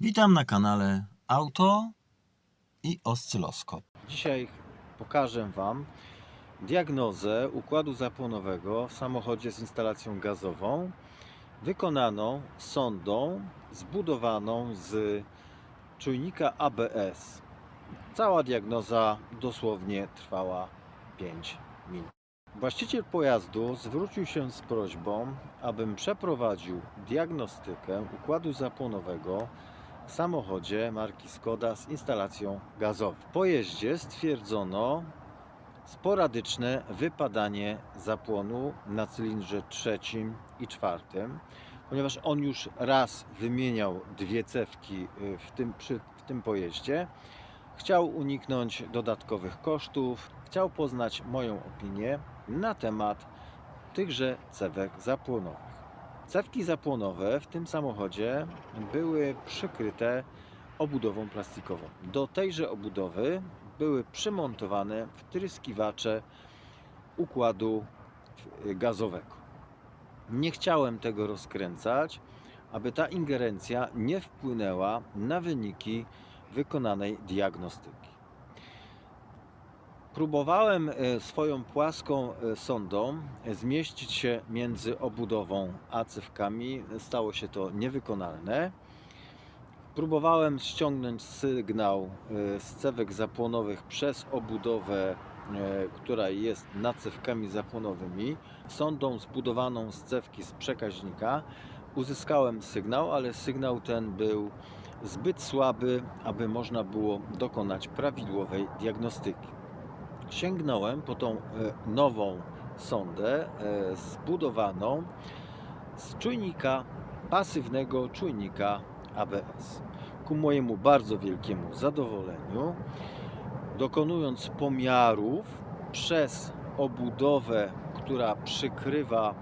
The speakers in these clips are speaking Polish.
Witam na kanale Auto i Oscyloskop. Dzisiaj pokażę Wam diagnozę układu zapłonowego w samochodzie z instalacją gazową wykonaną sondą zbudowaną z czujnika ABS. Cała diagnoza dosłownie trwała 5 minut. Właściciel pojazdu zwrócił się z prośbą, abym przeprowadził diagnostykę układu zapłonowego samochodzie marki Skoda z instalacją gazową. W pojeździe stwierdzono sporadyczne wypadanie zapłonu na cylindrze trzecim i czwartym, ponieważ on już raz wymieniał dwie cewki y, w tym, przy, w tym pojeździe. Chciał uniknąć dodatkowych kosztów, chciał poznać moją opinię na temat tychże cewek zapłonowych. Cewki zapłonowe w tym samochodzie były przykryte obudową plastikową. Do tejże obudowy były przymontowane wtryskiwacze układu gazowego. Nie chciałem tego rozkręcać, aby ta ingerencja nie wpłynęła na wyniki wykonanej diagnostyki. Próbowałem e, swoją płaską e, sondą zmieścić się między obudową a cewkami. Stało się to niewykonalne. Próbowałem ściągnąć sygnał e, z cewek zapłonowych przez obudowę, e, która jest nad cewkami zapłonowymi. Sondą zbudowaną z cewki z przekaźnika uzyskałem sygnał, ale sygnał ten był zbyt słaby, aby można było dokonać prawidłowej diagnostyki sięgnąłem po tą e, nową sondę e, zbudowaną z czujnika pasywnego czujnika ABS. Ku mojemu bardzo wielkiemu zadowoleniu, dokonując pomiarów przez obudowę, która przykrywa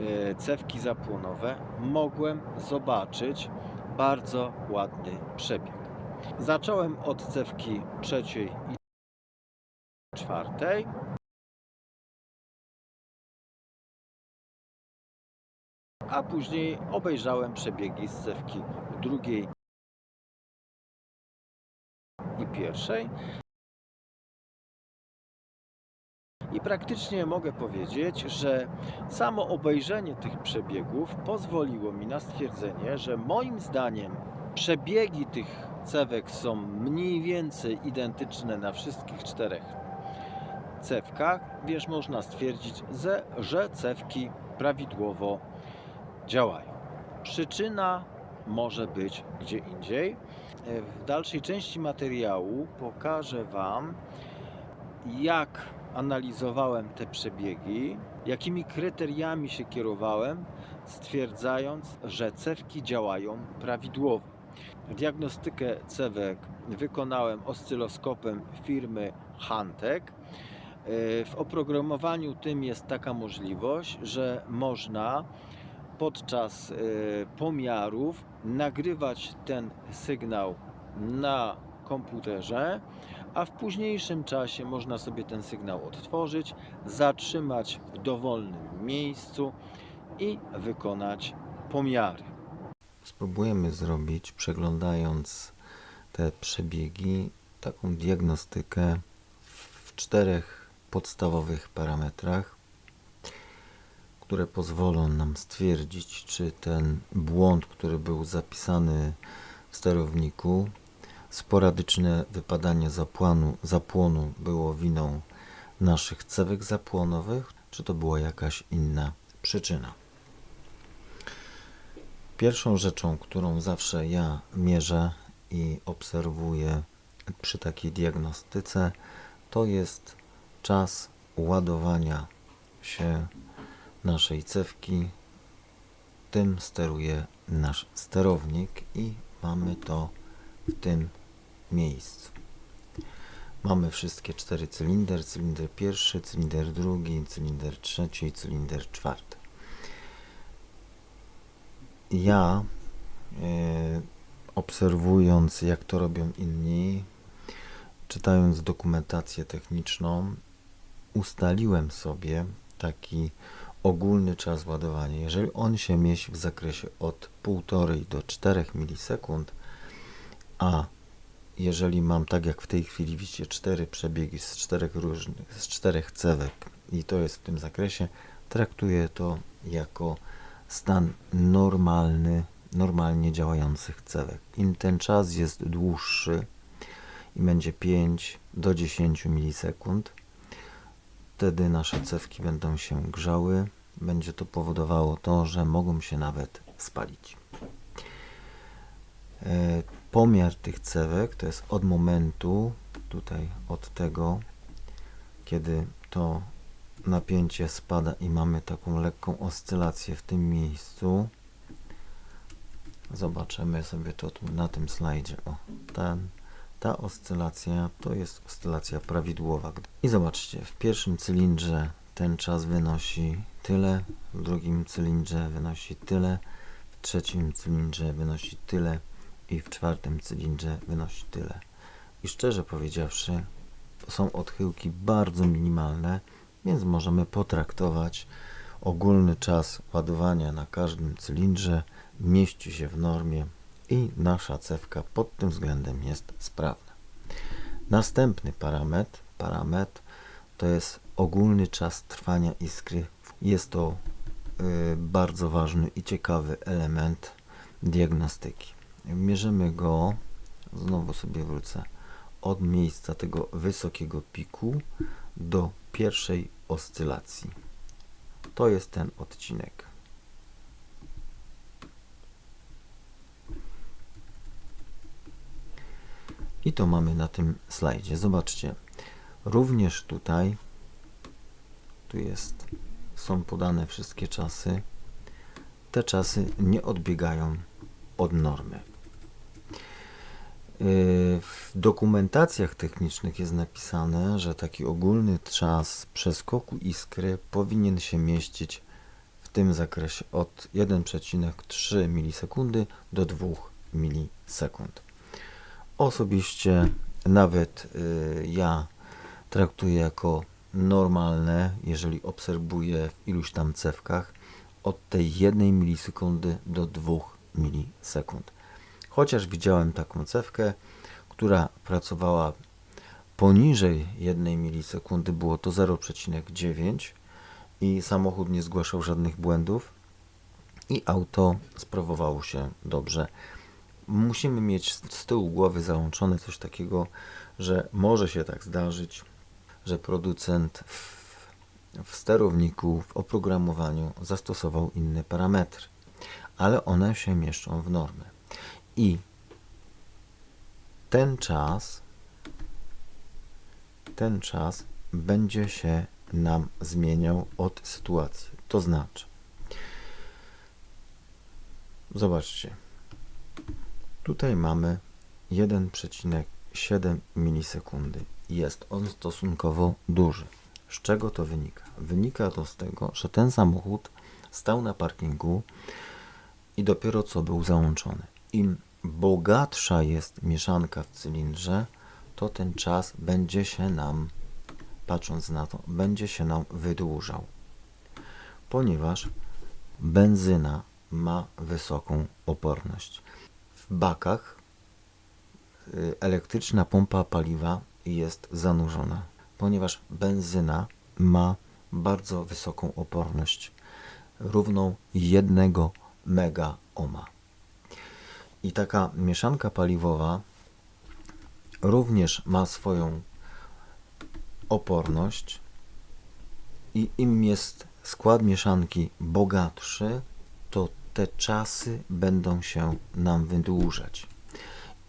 e, cewki zapłonowe, mogłem zobaczyć bardzo ładny przebieg. Zacząłem od cewki trzeciej i czwartej. A później obejrzałem przebiegi z cewki drugiej i pierwszej. I praktycznie mogę powiedzieć, że samo obejrzenie tych przebiegów pozwoliło mi na stwierdzenie, że moim zdaniem przebiegi tych cewek są mniej więcej identyczne na wszystkich czterech cewkach, wiesz, można stwierdzić, że, że cewki prawidłowo działają. Przyczyna może być gdzie indziej. E, W dalszej części materiału pokażę Wam, jak analizowałem te przebiegi, jakimi kryteriami się kierowałem, stwierdzając, że cewki działają prawidłowo. Diagnostykę cewek wykonałem oscyloskopem firmy Hantek. E, W oprogramowaniu tym jest taka możliwość, że można podczas e, pomiarów nagrywać ten sygnał na komputerze, a w późniejszym czasie można sobie ten sygnał odtworzyć, zatrzymać w dowolnym miejscu i wykonać pomiary. Spróbujemy zrobić, przeglądając te przebiegi, taką diagnostykę w czterech podstawowych parametrach, które pozwolą nam stwierdzić, czy ten błąd, który był zapisany w sterowniku, sporadyczne wypadanie zapłonu, zapłonu było winą naszych cewek zapłonowych, czy to była jakaś inna przyczyna. Pierwszą rzeczą, którą zawsze ja mierzę i obserwuję przy takiej diagnostyce, to jest czas ładowania się naszej cewki. Tym steruje nasz sterownik i mamy to w tym miejscu. Mamy wszystkie cztery cylinder, cylinder pierwszy, cylinder drugi, cylinder trzeci i cylinder czwarty. Ja e, obserwując jak to robią inni, czytając dokumentację techniczną, ustaliłem sobie taki ogólny czas ładowania. Jeżeli on się mieści w zakresie od 1,5 do 4 milisekund, A jeżeli mam tak jak w tej chwili widzicie cztery przebiegi z czterech różnych, z czterech cewek i to jest w tym zakresie, traktuję to jako stan normalny, normalnie działających cewek. Im ten czas jest dłuższy i będzie 5 do 10 milisekund, wtedy nasze cewki będą się grzały. Będzie to powodowało to, że mogą się nawet spalić. E, Pomiar tych cewek to jest od momentu, tutaj od tego, kiedy to napięcie spada i mamy taką lekką oscylację w tym miejscu. Zobaczymy sobie to tu na tym slajdzie. O, ten, ta oscylacja to jest oscylacja prawidłowa. I zobaczcie, w pierwszym cylindrze ten czas wynosi tyle, w drugim cylindrze wynosi tyle, w trzecim cylindrze wynosi tyle i w czwartym cylindrze wynosi tyle. I szczerze powiedziawszy, są odchyłki bardzo minimalne, więc możemy potraktować ogólny czas ładowania na każdym cylindrze mieści się w normie i nasza cewka pod tym względem jest sprawna. Następny parametr, parametr to jest ogólny czas trwania iskry. Jest to y, bardzo ważny i ciekawy element diagnostyki. Mierzymy go, znowu sobie wrócę, od miejsca tego wysokiego piku do pierwszej oscylacji. To jest ten odcinek. I to mamy na tym slajdzie. Zobaczcie, również tutaj tu jest, są podane wszystkie czasy. Te czasy nie odbiegają od normy. Yy, W dokumentacjach technicznych jest napisane, że taki ogólny czas przeskoku iskry powinien się mieścić w tym zakresie od 1,3 milisekundy do 2 milisekund. Osobiście nawet y, ja traktuję jako normalne, jeżeli obserwuję w iluś tam cewkach, od tej 1 milisekundy do 2 milisekund. Chociaż widziałem taką cewkę, która pracowała poniżej 1 milisekundy, było to 0,9 i samochód nie zgłaszał żadnych błędów i auto sprawowało się dobrze. Musimy mieć z tyłu głowy załączone coś takiego, że może się tak zdarzyć, że producent w, w sterowniku, w oprogramowaniu zastosował inne parametry, ale one się mieszczą w normę. I ten czas, ten czas będzie się nam zmieniał od sytuacji. To znaczy, zobaczcie, tutaj mamy 1,7 milisekundy. Jest on stosunkowo duży. Z czego to wynika? Wynika to z tego, że ten samochód stał na parkingu i dopiero co był załączony. Im bogatsza jest mieszanka w cylindrze, to ten czas będzie się nam, patrząc na to, będzie się nam wydłużał. Ponieważ benzyna ma wysoką oporność. Bakach y, elektryczna pompa paliwa jest zanurzona, ponieważ benzyna ma bardzo wysoką oporność, równą 1 mega ohma. I taka mieszanka paliwowa również ma swoją oporność i im jest skład mieszanki bogatszy, te czasy będą się nam wydłużać.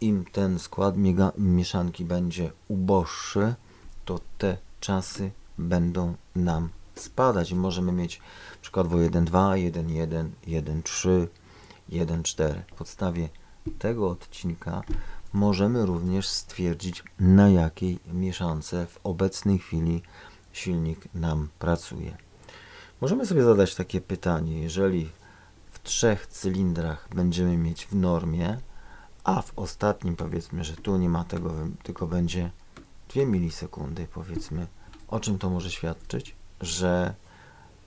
Im ten skład mieszanki będzie uboższy, to te czasy będą nam spadać możemy mieć przykładowo 1.2, 1.1, 1.3, 1.4. W podstawie tego odcinka możemy również stwierdzić, na jakiej mieszance w obecnej chwili silnik nam pracuje. Możemy sobie zadać takie pytanie, jeżeli trzech cylindrach będziemy mieć w normie, a w ostatnim powiedzmy, że tu nie ma tego, tylko będzie 2 milisekundy powiedzmy, o czym to może świadczyć? Że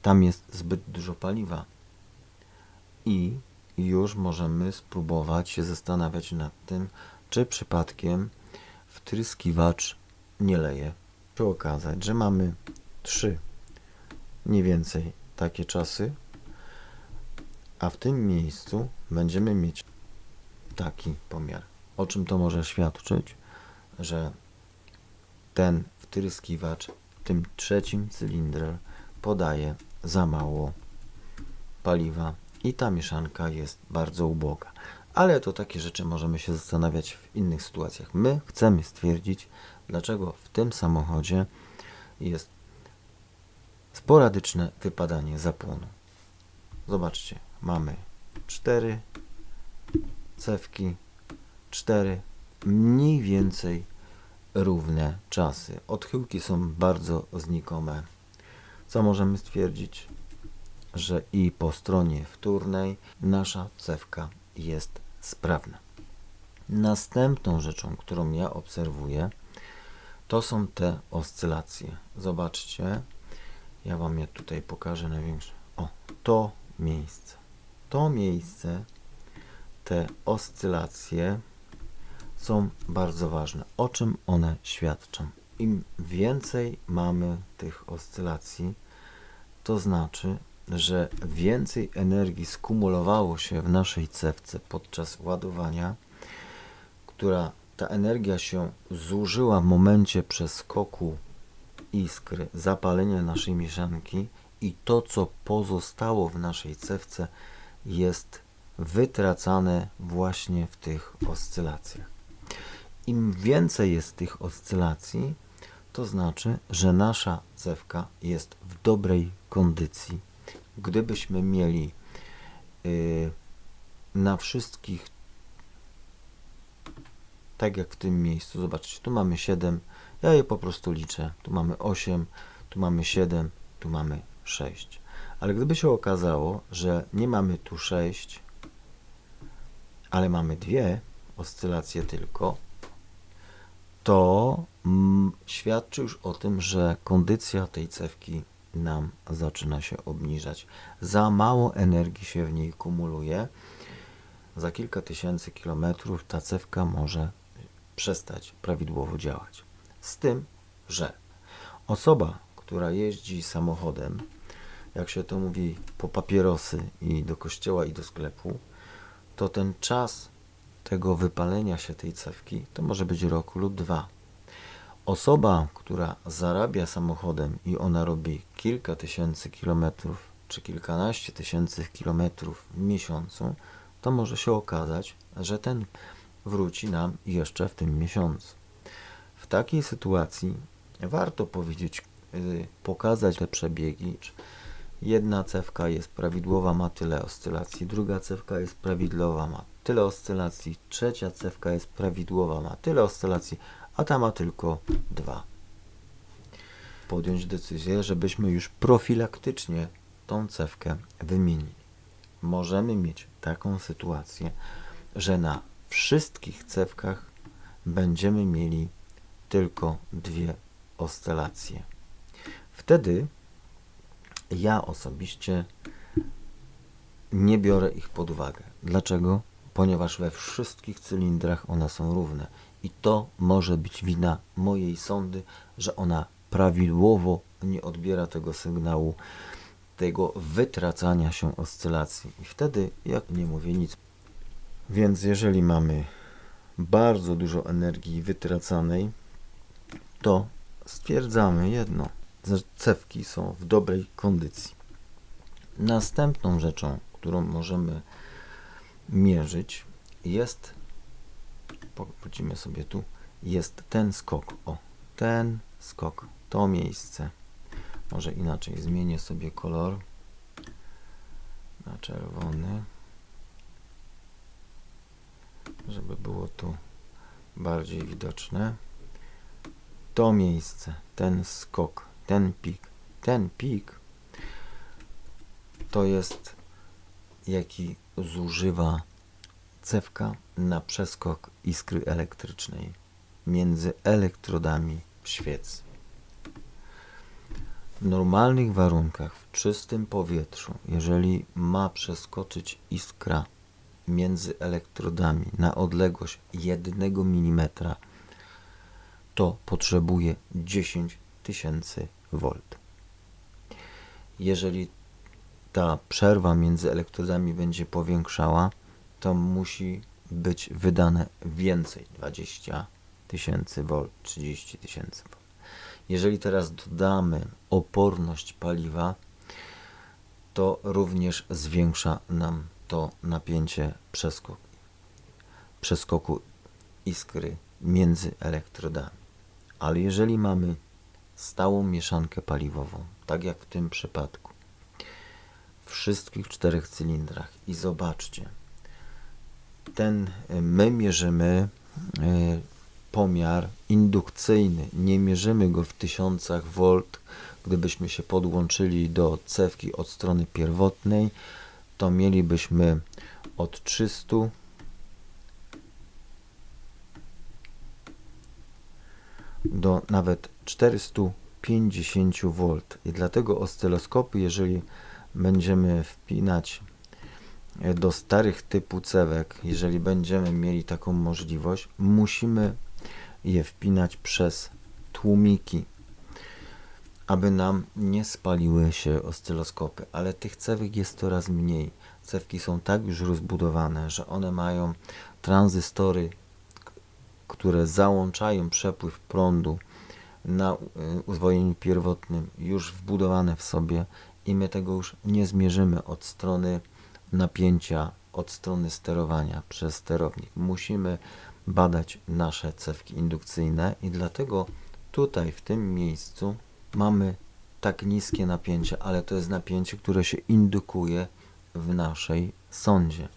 tam jest zbyt dużo paliwa i już możemy spróbować się zastanawiać nad tym, czy przypadkiem wtryskiwacz nie leje. Się okazać, że mamy trzy, nie więcej, takie czasy, a w tym miejscu będziemy mieć taki pomiar. O czym to może świadczyć? Że ten wtryskiwacz tym trzecim cylindrem podaje za mało paliwa i ta mieszanka jest bardzo uboga. Ale to takie rzeczy możemy się zastanawiać w innych sytuacjach. My chcemy stwierdzić, dlaczego w tym samochodzie jest sporadyczne wypadanie zapłonu. Zobaczcie, mamy cztery cewki, cztery mniej więcej równe czasy. Odchyłki są bardzo znikome. Co możemy stwierdzić? Że i po stronie wtórnej nasza cewka jest sprawna. Następną rzeczą, którą ja obserwuję, to są te oscylacje. Zobaczcie, ja Wam je tutaj pokażę największe. O, to miejsce. To miejsce, te oscylacje są bardzo ważne. O czym one świadczą? Im więcej mamy tych oscylacji, to znaczy, że więcej energii skumulowało się w naszej cewce podczas ładowania, która ta energia się zużyła w momencie przeskoku iskry, zapalenia naszej mieszanki i to, co pozostało w naszej cewce, jest wytracane właśnie w tych oscylacjach. Im więcej jest tych oscylacji, to znaczy, że nasza cewka jest w dobrej kondycji. Gdybyśmy mieli yy, na wszystkich, tak jak w tym miejscu, zobaczcie, tu mamy 7, ja je po prostu liczę. Tu mamy 8, tu mamy 7, tu mamy 6. Ale gdyby się okazało, że nie mamy tu 6, ale mamy dwie oscylacje tylko, to mm, świadczy już o tym, że kondycja tej cewki nam zaczyna się obniżać. Za mało energii się w niej kumuluje. Za kilka tysięcy kilometrów ta cewka może przestać prawidłowo działać. Z tym, że osoba, która jeździ samochodem, jak się to mówi, po papierosy i do kościoła i do sklepu, to ten czas tego wypalenia się tej cewki to może być rok lub dwa. Osoba, która zarabia samochodem i ona robi kilka tysięcy kilometrów czy kilkanaście tysięcy kilometrów w miesiącu, to może się okazać, że ten wróci nam jeszcze w tym miesiącu. W takiej sytuacji warto powiedzieć, y, pokazać te przebiegi. Jedna cewka jest prawidłowa, ma tyle oscylacji, druga cewka jest prawidłowa, ma tyle oscylacji, trzecia cewka jest prawidłowa, ma tyle oscylacji, a ta ma tylko dwa. Podjąć decyzję, żebyśmy już profilaktycznie tą cewkę wymienili. Możemy mieć taką sytuację, że na wszystkich cewkach będziemy mieli tylko dwie oscylacje. Wtedy ja osobiście nie biorę ich pod uwagę. Dlaczego? Ponieważ we wszystkich cylindrach one są równe i to może być wina mojej sondy, że ona prawidłowo nie odbiera tego sygnału, tego wytracania się oscylacji. I wtedy ja nie mówię nic. Więc jeżeli mamy bardzo dużo energii wytracanej, to stwierdzamy jedno, cewki są w dobrej kondycji. Następną rzeczą, którą możemy mierzyć, jest, wrócimy sobie tu, jest ten skok. O, ten skok, to miejsce. Może inaczej zmienię sobie kolor na czerwony, żeby było tu bardziej widoczne. To miejsce, ten skok, ten pik, ten pik to jest jaki zużywa cewka na przeskok iskry elektrycznej między elektrodami świec. W normalnych warunkach, w czystym powietrzu, jeżeli ma przeskoczyć iskra między elektrodami na odległość 1 mm, to potrzebuje 10 tysięcy V. Jeżeli ta przerwa między elektrodami będzie powiększała, to musi być wydane więcej 20 tysięcy V, 30 tysięcy V. Jeżeli teraz dodamy oporność paliwa, to również zwiększa nam to napięcie przeskoku, przeskoku iskry między elektrodami. Ale jeżeli mamy stałą mieszankę paliwową, tak jak w tym przypadku, w wszystkich czterech cylindrach. I zobaczcie, ten y, my mierzymy y, pomiar indukcyjny, nie mierzymy go w tysiącach volt. Gdybyśmy się podłączyli do cewki od strony pierwotnej, to mielibyśmy od 300 do nawet 450 V. I dlatego oscyloskopy, jeżeli będziemy wpinać e, do starych typu cewek, jeżeli będziemy mieli taką możliwość, musimy je wpinać przez tłumiki, aby nam nie spaliły się oscyloskopy. Ale tych cewek jest coraz mniej. Cewki są tak już rozbudowane, że one mają tranzystory, które załączają przepływ prądu na y, uzwojeniu pierwotnym już wbudowane w sobie i my tego już nie zmierzymy od strony napięcia, od strony sterowania przez sterownik. Musimy badać nasze cewki indukcyjne i dlatego tutaj w tym miejscu mamy tak niskie napięcie, ale to jest napięcie, które się indukuje w naszej sondzie.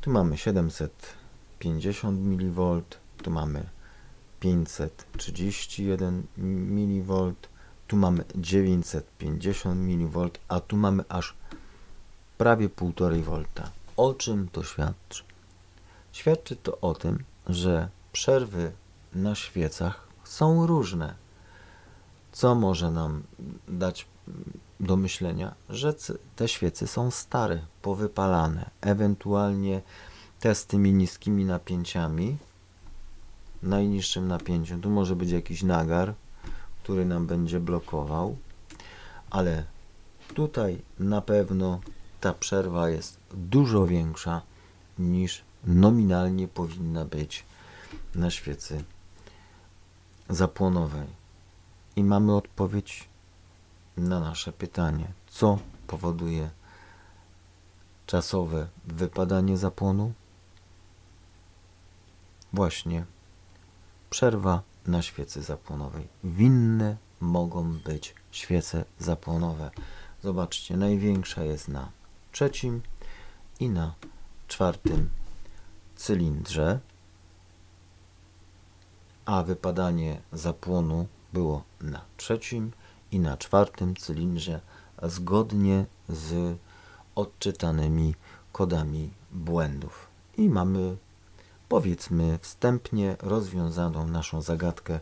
Tu mamy 750 mV, tu mamy 531 mV, tu mamy 950 mV, a tu mamy aż prawie 1,5 V. O czym to świadczy? Świadczy to o tym, że przerwy na świecach są różne. Co może nam dać do myślenia, że te świece są stare, powypalane, ewentualnie te z tymi niskimi napięciami, najniższym napięciem, tu może być jakiś nagar, który nam będzie blokował, ale tutaj na pewno ta przerwa jest dużo większa niż nominalnie powinna być na świecy zapłonowej. I mamy odpowiedź na nasze pytanie, co powoduje czasowe wypadanie zapłonu? Właśnie przerwa na świecy zapłonowej. Winne mogą być świece zapłonowe. Zobaczcie, największa jest na trzecim i na czwartym cylindrze, a wypadanie zapłonu było na trzecim i na czwartym cylindrze zgodnie z odczytanymi kodami błędów. I mamy powiedzmy wstępnie rozwiązaną naszą zagadkę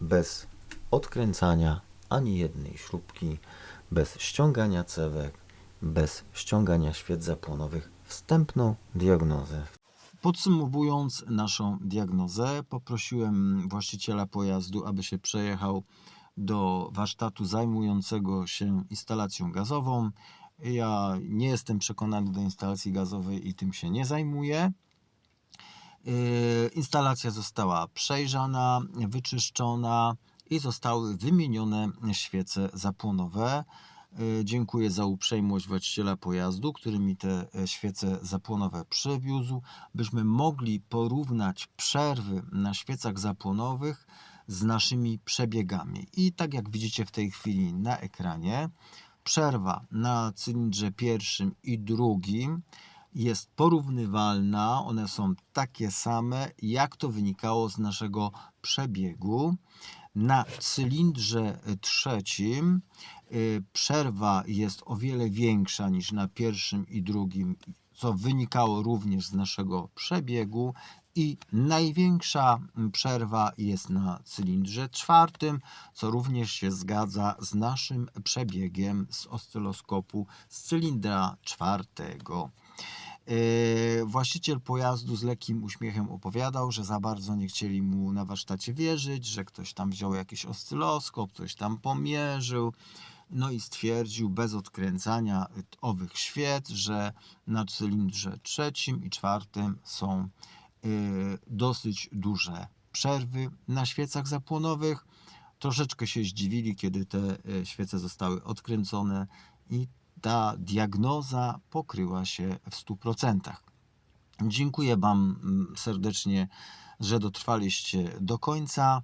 bez odkręcania ani jednej śrubki, bez ściągania cewek, bez ściągania świec zapłonowych. Wstępną diagnozę. Podsumowując naszą diagnozę, poprosiłem właściciela pojazdu, aby się przejechał do warsztatu zajmującego się instalacją gazową. Ja nie jestem przekonany do instalacji gazowej i tym się nie zajmuję. Yy, Instalacja została przejrzana, wyczyszczona i zostały wymienione świece zapłonowe. Yy, Dziękuję za uprzejmość właściciela pojazdu, który mi te e, świece zapłonowe przywiózł, byśmy mogli porównać przerwy na świecach zapłonowych z naszymi przebiegami. I tak jak widzicie w tej chwili na ekranie, przerwa na cylindrze pierwszym i drugim jest porównywalna, one są takie same, jak to wynikało z naszego przebiegu. Na cylindrze trzecim y, przerwa jest o wiele większa niż na pierwszym i drugim, co wynikało również z naszego przebiegu. I największa przerwa jest na cylindrze czwartym, co również się zgadza z naszym przebiegiem z oscyloskopu z cylindra czwartego. Yy, Właściciel pojazdu z lekkim uśmiechem opowiadał, że za bardzo nie chcieli mu na warsztacie wierzyć, że ktoś tam wziął jakiś oscyloskop, coś tam pomierzył. No i stwierdził bez odkręcania owych świec, że na cylindrze trzecim i czwartym są yy, dosyć duże przerwy na świecach zapłonowych. Troszeczkę się zdziwili, kiedy te yy, świece zostały odkręcone i ta diagnoza pokryła się w 100%. Dziękuję Wam mm, serdecznie, że dotrwaliście do końca.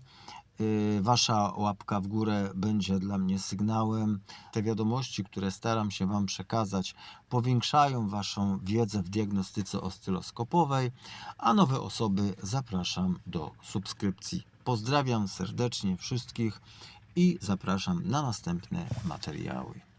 Yy, Wasza łapka w górę będzie dla mnie sygnałem. Te wiadomości, które staram się Wam przekazać, powiększają Waszą wiedzę w diagnostyce oscyloskopowej, a nowe osoby zapraszam do subskrypcji. Pozdrawiam serdecznie wszystkich i zapraszam na następne materiały.